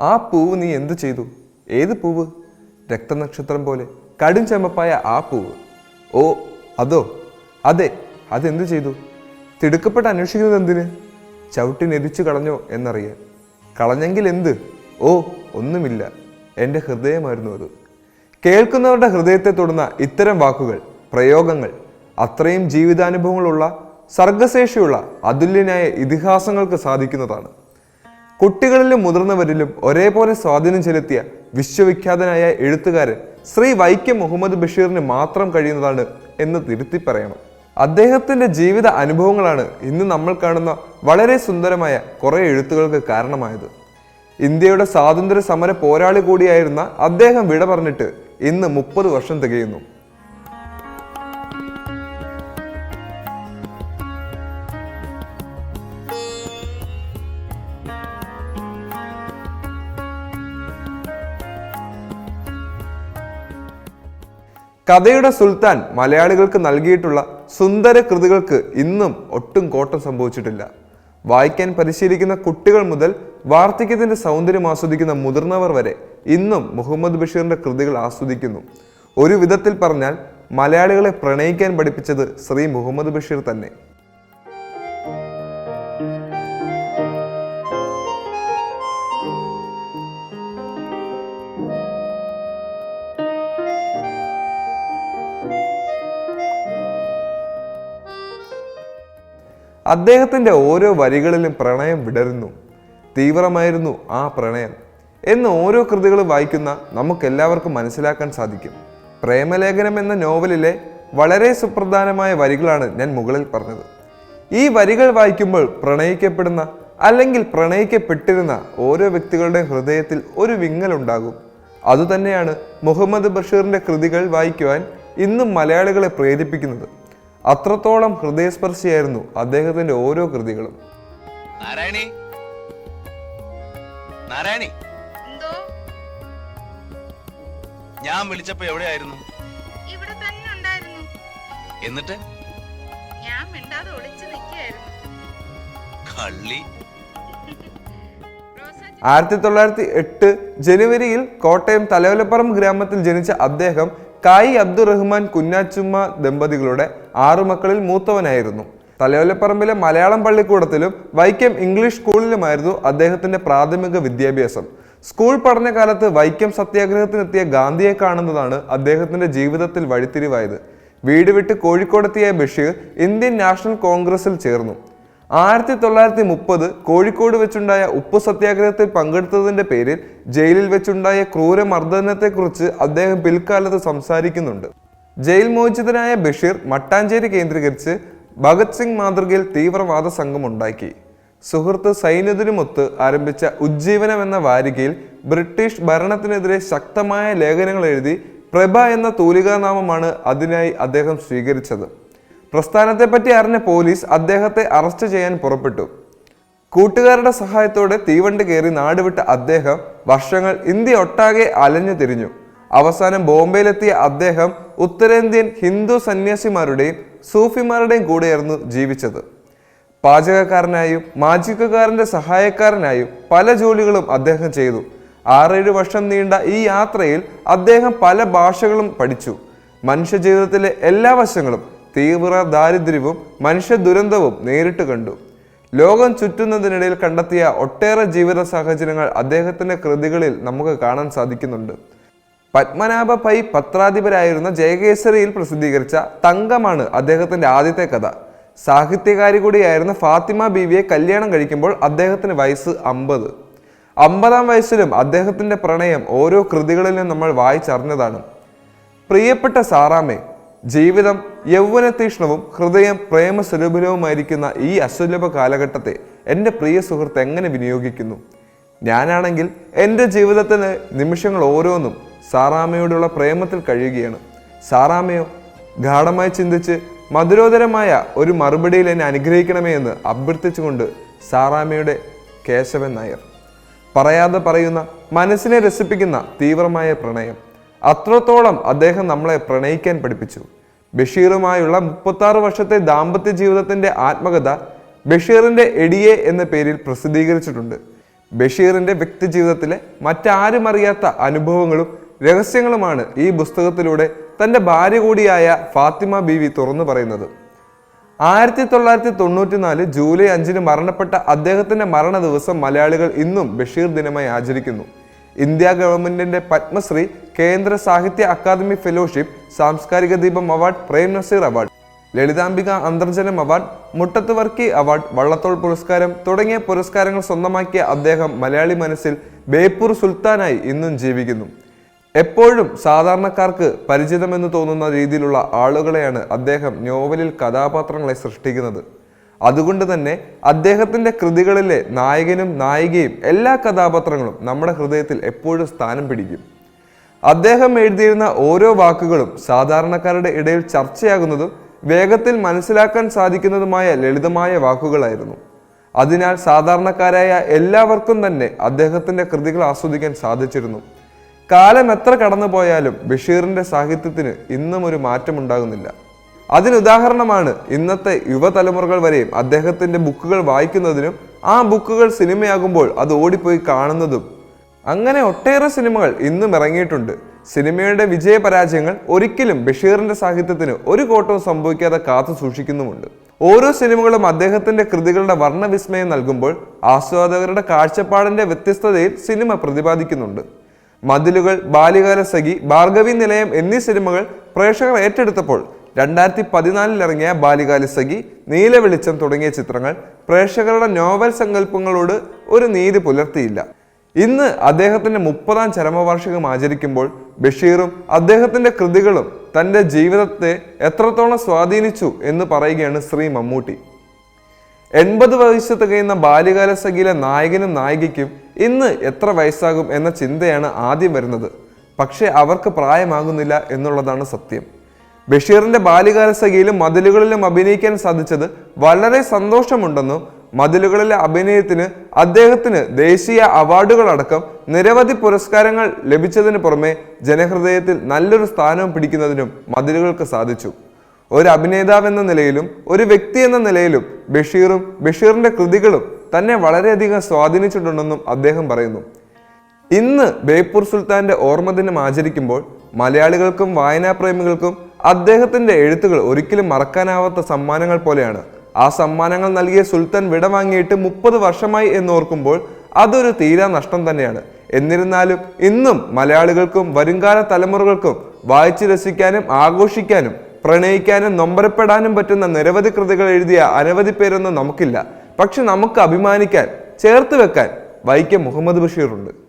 ആ പൂവ് നീ എന്തു ചെയ്തു? ഏത് പൂവ്? രക്തനക്ഷത്രം പോലെ. കടും ചമപ്പായ ആ പൂവ്. ഓ അതോ? അതെ അതെന്തു ചെയ്തു? തിടുക്കപ്പെട്ട് അന്വേഷിക്കുന്നത് എന്തിന്? ചവിട്ടി നെരിച്ചു കളഞ്ഞോ എന്നറിയാൻ. കളഞ്ഞെങ്കിൽ എന്ത്? ഓ ഒന്നുമില്ല. എന്റെ ഹൃദയമായിരുന്നു അത്. കേൾക്കുന്നവരുടെ ഹൃദയത്തെ തൊടുന്ന ഇത്തരം വാക്കുകൾ പ്രയോഗങ്ങൾ അത്രയും ജീവിതാനുഭവങ്ങളുള്ള സർഗശേഷിയുള്ള അതുല്യനായ ഇതിഹാസങ്ങൾക്ക് സാധിക്കുന്നതാണ്. കുട്ടികളിലും മുതിർന്നവരിലും ഒരേപോലെ സ്വാധീനം ചെലുത്തിയ വിശ്വവിഖ്യാതനായ എഴുത്തുകാരൻ ശ്രീ വൈക്കം മുഹമ്മദ് ബഷീറിന് മാത്രം കഴിയുന്നതാണ് എന്ന് തിരുത്തി പറയണം. അദ്ദേഹത്തിന്റെ ജീവിത അനുഭവങ്ങളാണ് ഇന്ന് നമ്മൾ കാണുന്ന വളരെ സുന്ദരമായ കുറേ എഴുത്തുകൾക്ക് കാരണമായത്. ഇന്ത്യയുടെ സ്വാതന്ത്ര്യ സമര പോരാളി കൂടിയായിരുന്ന അദ്ദേഹം വിട പറഞ്ഞിട്ട് ഇന്ന് മുപ്പത് വർഷം തികയുന്നു. കഥയുടെ സുൽത്താൻ മലയാളികൾക്ക് നൽകിയിട്ടുള്ള സുന്ദര കൃതികൾക്ക് ഇന്നും ഒട്ടും കോട്ടം സംഭവിച്ചിട്ടില്ല. വായിക്കാൻ പരിശീലിക്കുന്ന കുട്ടികൾ മുതൽ വാർദ്ധക്യത്തിന്റെ സൗന്ദര്യം ആസ്വദിക്കുന്ന മുതിർന്നവർ വരെ ഇന്നും മുഹമ്മദ് ബഷീറിന്റെ കൃതികൾ ആസ്വദിക്കുന്നു. ഒരു വിധത്തിൽ പറഞ്ഞാൽ മലയാളികളെ പ്രണയിക്കാൻ പഠിപ്പിച്ചത് ശ്രീ മുഹമ്മദ് ബഷീർ തന്നെ. അദ്ദേഹത്തിന്റെ ഓരോ വരികളിലും പ്രണയം വിടരുന്നു. തീവ്രമായിരുന്നു ആ പ്രണയം. എന്ന് ഓരോ കൃതികളും വായിക്കുന്ന നമുക്കെല്ലാവർക്കും മനസ്സിലാക്കാൻ സാധിക്കും. പ്രേമലേഖനം എന്ന നോവലിലെ വളരെ സുപ്രധാനമായ വരികളാണ് ഞാൻ മുകളിൽ പറഞ്ഞത്. ഈ വരികൾ വായിക്കുമ്പോൾ പ്രണയിക്കപ്പെടുന്ന അല്ലെങ്കിൽ പ്രണയിക്കപ്പെട്ടിരുന്ന ഓരോ വ്യക്തികളുടെ ഹൃദയത്തിൽ ഒരു വിങ്ങലുണ്ടാകും. അതുതന്നെയാണ് മുഹമ്മദ് ബഷീറിന്റെ കൃതികൾ വായിക്കുവാൻ ഇന്നും മലയാളികളെ പ്രേരിപ്പിക്കുന്നത്. അത്രത്തോളം ഹൃദയസ്പർശിയായിരുന്നു അദ്ദേഹത്തിന്റെ ഓരോ കൃതികളും. നാരായണി? നാരായണി? എന്തോ? ഞാൻ വിളിച്ചപ്പോ എവിടെയായിരുന്നു? ഇവിടെ തന്നെ ഉണ്ടായിരുന്നു. എന്നിട്ട്? ഞാൻ മിണ്ടാതെ ഒളിച്ചു നിൽക്കുകയായിരുന്നു. കള്ളി. ആയിരത്തി തൊള്ളായിരത്തി എട്ട് ജനുവരിയിൽ കോട്ടയം തലവലപ്പുറം ഗ്രാമത്തിൽ ജനിച്ച അദ്ദേഹം കായി അബ്ദുറഹ്മാൻ കുഞ്ഞാച്ചുമ്മ ദമ്പതികളുടെ ആറു മക്കളിൽ മൂത്തവനായിരുന്നു. തലയോലപ്പറമ്പിലെ മലയാളം പള്ളിക്കൂടത്തിലും വൈക്കം ഇംഗ്ലീഷ് സ്കൂളിലുമായിരുന്നു അദ്ദേഹത്തിന്റെ പ്രാഥമിക വിദ്യാഭ്യാസം. സ്കൂൾ പഠനകാലത്ത് വൈക്കം സത്യാഗ്രഹത്തിനെത്തിയ ഗാന്ധിയെ കാണുന്നതാണ് അദ്ദേഹത്തിന്റെ ജീവിതത്തിൽ വഴിത്തിരിവായത്. വീട് വിട്ട് കോഴിക്കോടെത്തിയ ബഷീർ ഇന്ത്യൻ നാഷണൽ കോൺഗ്രസിൽ ചേർന്നു. ആയിരത്തി തൊള്ളായിരത്തി മുപ്പത് കോഴിക്കോട് വെച്ചുണ്ടായ ഉപ്പു സത്യാഗ്രഹത്തിൽ പങ്കെടുത്തതിന്റെ പേരിൽ ജയിലിൽ വെച്ചുണ്ടായ ക്രൂരമർദ്ദനത്തെക്കുറിച്ച് അദ്ദേഹം പിൽക്കാലത്ത് സംസാരിക്കുന്നുണ്ട്. ജയിൽ മോചിതനായ ബഷീർ മട്ടാഞ്ചേരി കേന്ദ്രീകരിച്ച് ഭഗത് സിംഗ് മാതൃകയിൽ തീവ്രവാദ സംഘം ഉണ്ടാക്കി സുഹൃത്ത് സൈന്യത്തിനുമൊത്ത് ആരംഭിച്ച ഉജ്ജീവനം എന്ന വാരികയിൽ ബ്രിട്ടീഷ് ഭരണത്തിനെതിരെ ശക്തമായ ലേഖനങ്ങൾ എഴുതി പ്രഭ എന്ന തൂലികാനാമമാണ് അതിനായി അദ്ദേഹം സ്വീകരിച്ചത്. പ്രസ്ഥാനത്തെപ്പറ്റി അറിഞ്ഞ പോലീസ് അദ്ദേഹത്തെ അറസ്റ്റ് ചെയ്യാൻ പുറപ്പെട്ടു. കൂട്ടുകാരുടെ സഹായത്തോടെ തീവണ്ടി കയറി നാടുവിട്ട അദ്ദേഹം വർഷങ്ങൾ ഇന്ത്യ ഒട്ടാകെ അലഞ്ഞു തിരിഞ്ഞു. അവസാനം ബോംബെയിലെത്തിയ അദ്ദേഹം ഉത്തരേന്ത്യൻ ഹിന്ദു സന്യാസിമാരുടെയും സൂഫിമാരുടെയും കൂടെയായിരുന്നു ജീവിച്ചത്. പാചകക്കാരനായും മാജിക്കുകാരന്റെ സഹായക്കാരനായും പല ജോലികളും അദ്ദേഹം ചെയ്തു. ആറേഴ് വർഷം നീണ്ട ഈ യാത്രയിൽ അദ്ദേഹം പല ഭാഷകളും പഠിച്ചു. മനുഷ്യ ജീവിതത്തിലെ എല്ലാ വശങ്ങളും തീവ്ര ദാരിദ്ര്യവും മനുഷ്യ ദുരന്തവും നേരിട്ട് കണ്ടു. ലോകം ചുറ്റുന്നതിനിടയിൽ കണ്ടെത്തിയ ഒട്ടേറെ ജീവിത സാഹചര്യങ്ങൾ അദ്ദേഹത്തിന്റെ കൃതികളിൽ നമുക്ക് കാണാൻ സാധിക്കുന്നുണ്ട്. പത്മനാഭ പൈ പത്രാധിപരായിരുന്ന ജയകേസരിയിൽ പ്രസിദ്ധീകരിച്ച തങ്കമാണ് അദ്ദേഹത്തിന്റെ ആദ്യത്തെ കഥ. സാഹിത്യകാരി കൂടിയായിരുന്ന ഫാത്തിമ ബീവിയെ കല്യാണം കഴിക്കുമ്പോൾ അദ്ദേഹത്തിന് വയസ്സ് അമ്പത്. അമ്പതാം വയസ്സിലും അദ്ദേഹത്തിന്റെ പ്രണയം ഓരോ കൃതികളിലും നമ്മൾ വായിച്ചറിഞ്ഞതാണ്. പ്രിയപ്പെട്ട സാറാമേ ജീവിതം യൗവന തീഷ്ണവും ഹൃദയം പ്രേമസുലഭുലവുമായിരിക്കുന്ന ഈ അസുലഭ കാലഘട്ടത്തെ എന്റെ പ്രിയ സുഹൃത്ത് എങ്ങനെ വിനിയോഗിക്കുന്നു? ഞാനാണെങ്കിൽ എന്റെ ജീവിതത്തിന് നിമിഷങ്ങൾ ഓരോന്നും സാറാമയോടുള്ള പ്രേമത്തിൽ കഴിയുകയാണ്. സാറാമയോ ഗാഠമായി ചിന്തിച്ച് മധുരോധരമായ ഒരു മറുപടിയിൽ എന്നെ അനുഗ്രഹിക്കണമേ എന്ന് അഭ്യർത്ഥിച്ചുകൊണ്ട് സാറാമയുടെ കേശവൻ നായർ. പറയാതെ പറയുന്ന മനസ്സിനെ രസിപ്പിക്കുന്ന തീവ്രമായ പ്രണയം. അത്രത്തോളം അദ്ദേഹം നമ്മളെ പ്രണയിക്കാൻ പഠിപ്പിച്ചു. ബഷീറുമായുള്ള മുപ്പത്താറ് വർഷത്തെ ദാമ്പത്യ ജീവിതത്തിന്റെ ആത്മകഥ ബഷീറിന്റെ എടിയെ എന്ന പേരിൽ പ്രസിദ്ധീകരിച്ചിട്ടുണ്ട്. ബഷീറിന്റെ വ്യക്തിജീവിതത്തിലെ മറ്റാരും അറിയാത്ത അനുഭവങ്ങളും രഹസ്യങ്ങളുമാണ് ഈ പുസ്തകത്തിലൂടെ തന്റെ ഭാര്യ കൂടിയായ ഫാത്തിമ ബീവി തുറന്നു പറയുന്നത്. ആയിരത്തി തൊള്ളായിരത്തി തൊണ്ണൂറ്റിനാല് ജൂലൈ അഞ്ചിന് മരണപ്പെട്ട അദ്ദേഹത്തിന്റെ മരണ ദിവസം മലയാളികൾ ഇന്നും ബഷീർ ദിനമായി ആചരിക്കുന്നു. ഇന്ത്യ ഗവൺമെന്റിന്റെ പത്മശ്രീ കേന്ദ്ര സാഹിത്യ അക്കാദമി ഫെലോഷിപ്പ് സാംസ്കാരിക ദീപം award Prem Nazir award. Lalithambika Antharjanam award Muttathu Varkey award Vallathol പുരസ്കാരം തുടങ്ങിയ പുരസ്കാരങ്ങൾ സ്വന്തമാക്കിയ അദ്ദേഹം മലയാളി മനസ്സിൽ ബേപ്പൂർ സുൽത്താനായി ഇന്നും ജീവിക്കുന്നു. എപ്പോഴും സാധാരണക്കാർക്ക് പരിചിതമെന്ന് തോന്നുന്ന രീതിയിലുള്ള ആളുകളെയാണ് അദ്ദേഹം നോവലിൽ കഥാപാത്രങ്ങളെ സൃഷ്ടിക്കുന്നത്. അതുകൊണ്ട് തന്നെ അദ്ദേഹത്തിന്റെ കൃതികളിലെ നായകനും നായികയും എല്ലാ കഥാപാത്രങ്ങളും നമ്മുടെ ഹൃദയത്തിൽ എപ്പോഴും സ്ഥാനം പിടിക്കും. അദ്ദേഹം എഴുതിയിരുന്ന ഓരോ വാക്കുകളും സാധാരണക്കാരുടെ ഇടയിൽ ചർച്ചയാകുന്നതും വേഗത്തിൽ മനസ്സിലാക്കാൻ സാധിക്കുന്നതുമായ ലളിതമായ വാക്കുകളായിരുന്നു. അതിനാൽ സാധാരണക്കാരായ എല്ലാവർക്കും തന്നെ അദ്ദേഹത്തിന്റെ കൃതികൾ ആസ്വദിക്കാൻ സാധിച്ചിരുന്നു. കാലം എത്ര കടന്നുപോയാലും ബഷീറിന്റെ സാഹിത്യത്തിന് ഇന്നും ഒരു മാറ്റമുണ്ടാകുന്നില്ല. അതിനുദാഹരണമാണ് ഇന്നത്തെ യുവതലമുറകൾ വരെയും അദ്ദേഹത്തിന്റെ ബുക്കുകൾ വായിക്കുന്നതിനും ആ ബുക്കുകൾ സിനിമയാകുമ്പോൾ അത് ഓടിപ്പോയി കാണുന്നതും. അങ്ങനെ ഒട്ടേറെ സിനിമകൾ ഇന്നും ഇറങ്ങിയിട്ടുണ്ട്. സിനിമയുടെ വിജയപരാജയങ്ങൾ ഒരിക്കലും ബഷീറിന്റെ സാഹിത്യത്തിന് ഒരു കോട്ടവും സംഭവിക്കാതെ കാത്തു സൂക്ഷിക്കുന്നുമുണ്ട്. ഓരോ സിനിമകളും അദ്ദേഹത്തിന്റെ കൃതികളുടെ വർണവിസ്മയം നൽകുമ്പോൾ ആസ്വാദകരുടെ കാഴ്ചപ്പാടിന്റെ വ്യത്യസ്തതയിൽ സിനിമ പ്രതിപാദിക്കുന്നുണ്ട്. മതിലുകൾ ബാല്യകാല സഖി ഭാർഗവി നിലയം എന്നീ സിനിമകൾ പ്രേക്ഷകർ ഏറ്റെടുത്തപ്പോൾ രണ്ടായിരത്തി പതിനാലിൽ ഇറങ്ങിയ ബാല്യകാല സഖി നീലവെളിച്ചം തുടങ്ങിയ ചിത്രങ്ങൾ പ്രേക്ഷകരുടെ നോവൽ സങ്കല്പങ്ങളോട് ഒരു നീതി പുലർത്തിയില്ല. ഇന്ന് അദ്ദേഹത്തിന്റെ മുപ്പതാം ചരമവാർഷികം ആചരിക്കുമ്പോൾ ബഷീറും അദ്ദേഹത്തിന്റെ കൃതികളും തന്റെ ജീവിതത്തെ എത്രത്തോളം സ്വാധീനിച്ചു എന്ന് പറയുകയാണ് ശ്രീ മമ്മൂട്ടി. എൺപത് വയസ്സ് തികയുന്ന ബാല്യകാല സഖിയിലെ നായകനും നായികയ്ക്കും ഇന്ന് എത്ര വയസ്സാകും എന്ന ചിന്തയാണ് ആദ്യം വരുന്നത്. പക്ഷേ അവർക്ക് പ്രായമാകുന്നില്ല എന്നുള്ളതാണ് സത്യം. ബഷീറിന്റെ ബാല്യകാല സഖിയിലും മതിലുകളിലും അഭിനയിക്കാൻ സാധിച്ചത് വളരെ സന്തോഷമുണ്ടെന്നും മതിലുകളിലെ അഭിനയത്തിന് അദ്ദേഹത്തിന് ദേശീയ അവാർഡുകളടക്കം നിരവധി പുരസ്കാരങ്ങൾ ലഭിച്ചതിന് പുറമെ ജനഹൃദയത്തിൽ നല്ലൊരു സ്ഥാനം പിടിക്കുന്നതിനും മതിലുകൾക്ക് സാധിച്ചു. ഒരു അഭിനേതാവ് എന്ന നിലയിലും ഒരു വ്യക്തി എന്ന നിലയിലും ബഷീറും ബഷീറിന്റെ കൃതികളും തന്നെ വളരെയധികം സ്വാധീനിച്ചിട്ടുണ്ടെന്നും അദ്ദേഹം പറയുന്നു. ഇന്ന് ബേപ്പൂർ സുൽത്താന്റെ ഓർമ്മദിനം ആചരിക്കുമ്പോൾ മലയാളികൾക്കും വായനാപ്രേമികൾക്കും അദ്ദേഹത്തിന്റെ എഴുത്തുകൾ ഒരിക്കലും മറക്കാനാവാത്ത സമ്മാനങ്ങൾ പോലെയാണ്. ആ സമ്മാനങ്ങൾ നൽകിയ സുൽത്താൻ വിടവാങ്ങിയിട്ട് മുപ്പത് വർഷമായി എന്നോർക്കുമ്പോൾ അതൊരു തീരാ നഷ്ടം തന്നെയാണ്. എന്നിരുന്നാലും ഇന്നും മലയാളികൾക്കും വരുംകാല തലമുറകൾക്കും വായിച്ചു രസിക്കാനും ആഘോഷിക്കാനും പ്രണയിക്കാനും നൊമ്പരപ്പെടാനും പറ്റുന്ന നിരവധി കൃതികൾ എഴുതിയ അനവധി പേരൊന്നും നമുക്കില്ല. പക്ഷെ നമുക്ക് അഭിമാനിക്കാൻ ചേർത്ത് വെക്കാൻ വൈക്കം മുഹമ്മദ് ബഷീറുണ്ട്.